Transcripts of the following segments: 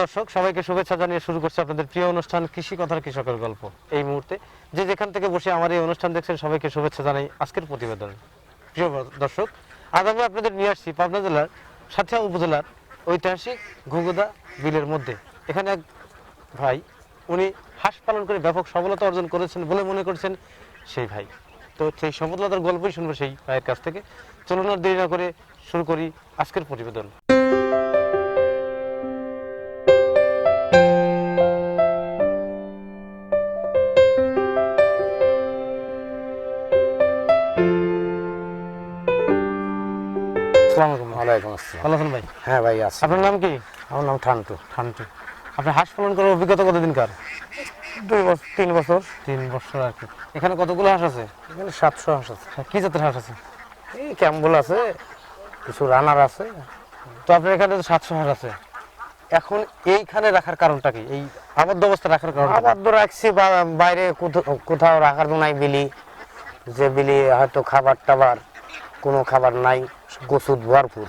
দর্শক, সবাইকে শুভেচ্ছা জানিয়ে শুরু করছি আপনাদের প্রিয় অনুষ্ঠান কৃষি কথার কৃষকের গল্প। এই মুহূর্তে যে যেখান থেকে বসে আমার এই অনুষ্ঠান দেখছেন, সবাইকে শুভেচ্ছা জানাই আজকের প্রতিবেদন। প্রিয় দর্শক, আজ আমি আপনাদের নিয়ে আসছি পাবনা জেলার সাথিয়া উপজেলার ঐতিহাসিক ঘুগুদা বিলের মধ্যে। এখানে এক ভাই, উনি হাঁস পালন করে ব্যাপক সফলতা অর্জন করেছেন বলে মনে করছেন সেই ভাই। তো সেই সফলতার গল্পই শুনব সেই ভাইয়ের কাছ থেকে। চলুন দেরি না করে শুরু করি আজকের প্রতিবেদন। আসসালামু আলাইকুম। ভাই। ওয়ালাইকুম আসসালাম। ভালো আছেন ভাই? হ্যাঁ ভাই আছে। আপনার নাম কি? আমার নাম ঠান্টু ঠান্টু আপনি হাঁস পালন করার অভিজ্ঞতা দুই বছর তিন বছর। তিন বছর আর কি। এখানে কতগুলো হাঁস আছে? এখানে সাতশো হাঁস আছে। কি জাতের হাঁস আছে? এই ক্যাম্বল আছে কিছু রানার আছে। তো আপনার এখানে তো সাতশো হাঁস আছে। এখন এইখানে রাখার কারণটা কি? এই আবদ্ধ অবস্থা রাখার কারণ আবার তো রাখছি বাইরে কোথাও- কোথাও রাখার নাই বিলি। যে বিলি হয়তো খাবার টাবার কোনো খাবার নাই ভরপুর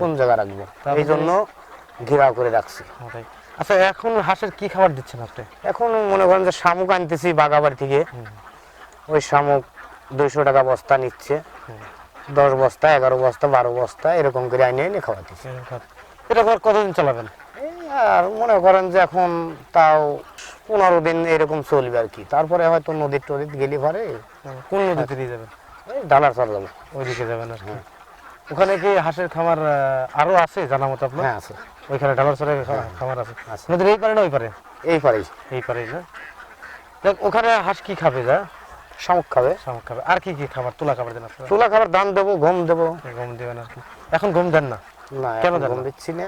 কোন জায়গায় রাখব? এই জন্য ঘেরাও করে রাখছি। আচ্ছা এখন হাঁসের কি খাবার দিচ্ছেন আপনি? এখন মনে করেন যে শামুক আনতেছি বাগাবাড়ি থেকে। ওই শামুক দুইশো টাকা বস্তা নিচ্ছে। দশ বস্তা এগারো বস্তা বারো বস্তা এরকম করে আইনে এনে খাওয়াতেছি। এটা আবার কতদিন চালাবেন? আর মনে করেন যে এখন তাও পনেরো দিন এরকম চলবে আর কি। তারপরে হয়তো নদীর টদির গেলে পারে কোন নদীতে নিয়ে যাবেন? ডালার চলে যাব। ওইদিকে যাবেন আর কি। ওখানে কি হাঁসের খামার আরও আছে জানা মতো আপনার? হ্যাঁ আছে। ওইখানে ডালার সরে খামার আছে। নদীর এই পারে না ওই পারে? এই পারেই। এই পারে না? দেখ ওখানে হাঁস কি খাবে যা? শামুক খাবে। শামুক খাবে। আর কি কি খাবার? তুলা খাবার দেন তুলা খাবার দাম দেবো গম দেবো। গম দেবেন আর কি। এখন গম দেন না? না কেন দেন গম দিচ্ছি না।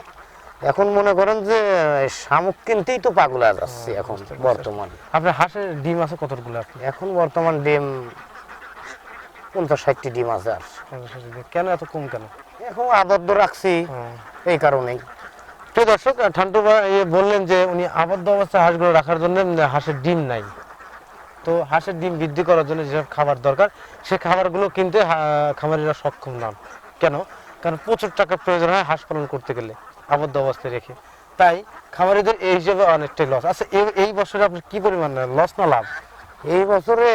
এখন মনে করেন যে শামুক কিনতেই তো পাগলা যাচ্ছে এখন বর্তমানে। আপনার হাঁসের ডিম আছে কতগুলো? আপনি এখন বর্তমান ডিম পঞ্চাশ ষাটটি ডিম আছে আর। কেন এত কম কেন? এখন আবদ্ধ রাখছি এই কারণেই। প্রিয় দর্শক ঠান্টু বললেন যে উনি আবদ্ধ অবস্থায় হাঁসগুলো রাখার জন্য হাঁসের ডিম নাই। তো হাঁসের ডিম বৃদ্ধি করার জন্য যেসব খাবার দরকার সে খাবারগুলো কিনতে খামারিরা সক্ষম নন। কেন? কারণ প্রচুর টাকার প্রয়োজন হয় হাঁস পালন করতে গেলে আবদ্ধ অবস্থায় রেখে। তাই খামারিদের এই হিসেবে অনেকটাই লস আচ্ছা এই- বছরে আপনার কি পরিমাণ লস না লাভ? এই বছরে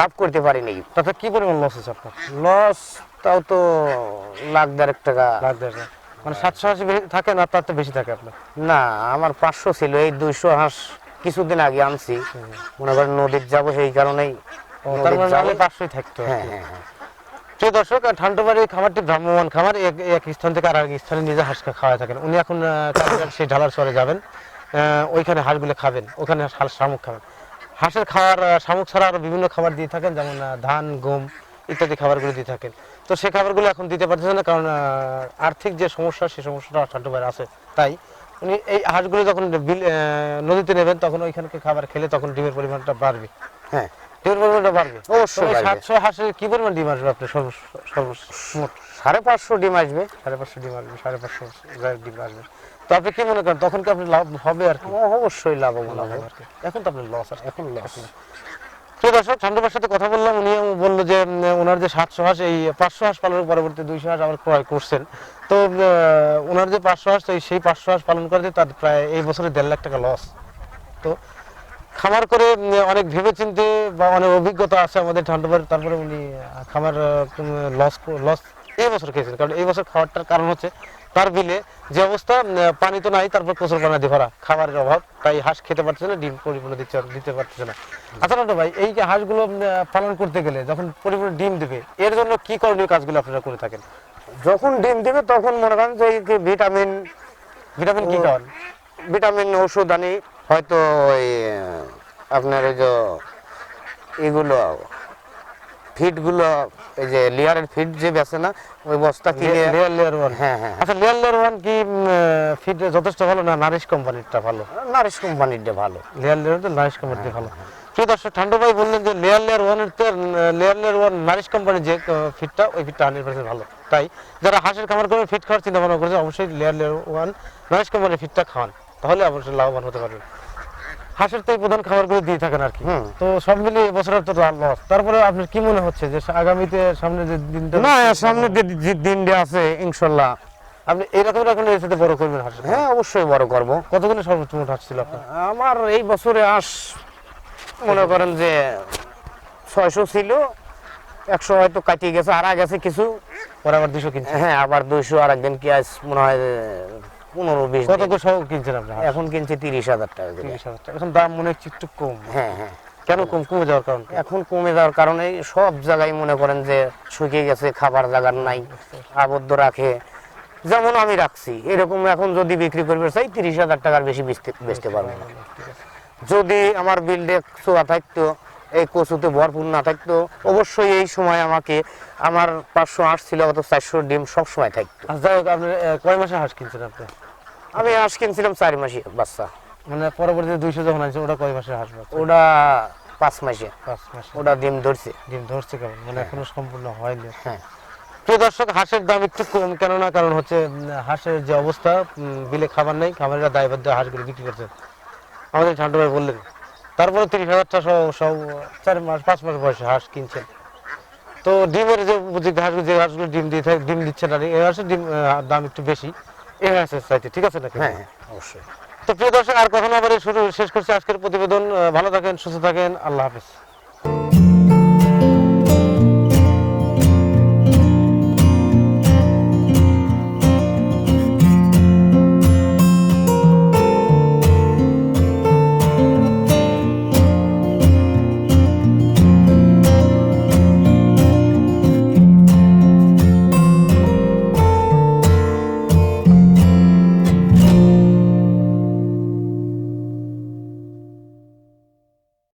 লাভ করতে পারিনি। তাতে কি পরিমাণ লস আছে আপনার? লস তাও তো লাখ দেড়েক টাকা। লাখ দেড় লাখ। মানে সাতশো আশি থাকে না তার তো বেশি থাকে আপনার? না আমার পাঁচশো ছিল এই দুইশো হাঁস কিছুদিন আগে আনছি। মনে করেন নদীর যাব সেই কারণেই মানে পাঁচশোই থাকতো হ্যাঁ হ্যাঁ হ্যাঁ। প্রিয় দর্শক ঠান্ডাবাড়ি খামারটি ভ্রাম্যমান খামার এক এক স্থান থেকে আর এক স্থানে নিজে হাঁসকে খাওয়া থাকেন। উনি এখন সেই ঢালার চরে যাবেন। ওইখানে হাঁসগুলো খাবেন ওখানে হাঁস শামুক খাবেন। হাঁসের খাবার শামুক ছাড়া আরও বিভিন্ন খাবার দিয়ে থাকেন যেমন ধান গম ইত্যাদি খাবারগুলো দিয়ে থাকেন। তো সেই খাবারগুলো এখন দিতে পারতেছে না কারণ আর্থিক যে সমস্যা সেই সমস্যাটা ঠান্ডাবাড়ি আছে। তাই উনি এই হাঁসগুলো যখন বিল নদীতে নেবেন তখন ওইখানকে খাবার খেলে তখন ডিমের পরিমাণটা বাড়বে। হ্যাঁ। ডিমের পরিমাণটা বাড়বে। অবশ্যই। সাতশো হাঁসের কি পরিমাণ ডিম আসবে আপনার সর্ব সর্বমোট সাড়ে পাঁচশো ডিম আসবে। সাড়ে পাঁচশো ডিম আসবে সাড়ে পাঁচশো ডিম আসবে। তো আপনি কি মনে করেন তখন কি আপনি লাভ হবে আর কি? ও, অবশ্যই লাভবান লাভ হবে। এখন তো আপনার লস আর এখন লস প্রিয় দর্শক ঠান্ডাবার সাথে কথা বললাম উনিও বলল যে ওনার যে সাতশো হাঁস এই পাঁচশো হাঁস পালনের পরবর্তী দুইশো হাঁস আবার ক্রয় করছেন। তো ওনার যে পাঁচশো হাঁস সেই পাঁচশো হাঁস পালন করতে তার প্রায় এই বছরে দেড় লাখ টাকা লস তো খামার করে অনেক ভেবেচিন্তে বা অনেক অভিজ্ঞতা আছে আমাদের ঠান্ডাবার তারপরে উনি খামার লস লস এই বছর খেয়েছেন কারণ এই বছর খাওয়ারটার কারণ হচ্ছে তার বিলে যে অবস্থা পানি তো নাই তারপর প্রচুর পানি দিয়ে ভরা খাবারের অভাব তাই হাঁস খেতে পারছে না ডিম পরিপূর্ণ দিচ্ছে দিতে পারছে না। আচ্ছা নাটু ভাই এই যে হাঁসগুলো পালন করতে গেলে যখন পরিপূর্ণ ডিম দেবে এর জন্য কি করণীয় কাজগুলো আপনারা করে থাকেন? যখন ডিম দেবে তখন মনে করেন যে ভিটামিন ভিটামিন কি খাওয়ান? ভিটামিন ওষুধ আনি হয়তো ওই আপনার ওই যে এগুলো ফিডগুলো এই যে লেয়ারের ফিড যে বেছে না ওই বস্তা কিনে লেয়ার লেয়ার ওয়ান। হ্যাঁ হ্যাঁ। আচ্ছা লেয়ার লেয়ার ওয়ান কি ফিড যথেষ্ট ভালো না নারিশ কোম্পানিরটা ভালো? নারিশ কোম্পানিটা ভালো। লেয়ার লেয়ার তো নারিশ কোম্পানিতে ভালো। প্রিয় দর্শক ঠান্ডা ভাই বললেন যে লেয়ার লেয়ার ওয়ানের তো লেয়ার লেয়ার ওয়ান নারিশ কোম্পানির যে ফিটটা ওই ফিটটা হান্ড্রেড পার্সেন্ট ভালো। তাই যারা হাঁসের খামার করে ফিট খাওয়ার চিন্তা ভাবনা করেছে অবশ্যই লেয়ার লেয়ার ওয়ান নারিশ কোম্পানির ফিটটা খাওয়ান। তাহলে অবশ্যই লাভবান হতে পারবেন। হাঁসের তো প্রধান খাবারগুলো দিয়ে থাকেন আর কি। তো সব মিলিয়ে এবছরের তো লস তারপরে আপনার কি মনে হচ্ছে যে আগামীতে সামনে যে দিনটা না সামনে যে দিনটা আছে ইনশাল্লাহ। আপনি এরকম এখন এর সাথে বড় করবেন হাঁস। হ্যাঁ অবশ্যই বড় করব। কতগুলো সর্বোচ্চ মোট হাঁস ছিল আপনার? আমার এই বছরে আস মনে করেন যে ছয়শো ছিল একশো হয়তো কাটিয়ে গেছে আর গেছে কিছু। পরে আবার দুশো কিনছেন। হ্যাঁ আবার দুইশো আর একদিন কি আজ মনে হয় পনেরো বিশ কত। করে সহ কিনছেন আপনি এখন কিনছে তিরিশ হাজার টাকা। তিরিশ হাজার টাকা। এখন দাম মনে হচ্ছে একটু কম। হ্যাঁ হ্যাঁ। কেন কম? কমে যাওয়ার কারণ এখন কমে যাওয়ার কারণে সব জায়গায় মনে করেন যে শুকিয়ে গেছে খাবার জায়গার নাই আবদ্ধ রাখে। যেমন আমি রাখছি এরকম এখন যদি বিক্রি করবে চাই তিরিশ হাজার টাকার বেশি বেচতে বেচতে পারব না। যদি আমার বিল্ডে চোয়া থাকতো এই কচুতে ভরপুর না থাকতো। অবশ্যই এই সময় আমাকে আমার পাঁচশো আট ছিল অত চারশো ডিম সব সময় থাকতো। যাই হোক আপনি কয় মাসে হাঁস কিনছেন আপনি? আমি হাঁস কিনছিলাম চার মাসে বাচ্চা। মানে পরবর্তীতে দুইশো যখন আছে ওটা কয় মাসে হাঁস বাচ্চা? ওটা পাঁচ মাসে। পাঁচ মাসে। ওটা ডিম ধরছে। ডিম ধরছে কেমন? মানে এখনও সম্পূর্ণ হয়নি। হ্যাঁ। প্রিয় দর্শক হাঁসের দাম একটু কম কেননা কারণ হচ্ছে হাঁসের যে অবস্থা বিলে খাবার নেই খাবারের দায়বদ্ধ হাঁসগুলো বিক্রি করছে। আমাদের ঠান্ডু ভাই বললেন তারপরে তিরিশ হাজার চারশো সব চার মাস পাঁচ মাস বয়সে হাঁস কিনছেন। তো ডিমের যে উপযুক্ত হাঁসগুলো যে হাঁসগুলো ডিম দিয়ে থাকে ডিম দিচ্ছে না এই হাঁসের ডিম দাম একটু বেশি। এই হাঁসের চাইতে ঠিক আছে নাকি? হ্যাঁ হ্যাঁ অবশ্যই। তো প্রিয় দর্শক আর কখনো আবার শুরু শেষ করছি আজকের প্রতিবেদন। ভালো থাকেন সুস্থ থাকেন আল্লাহ হাফিজ।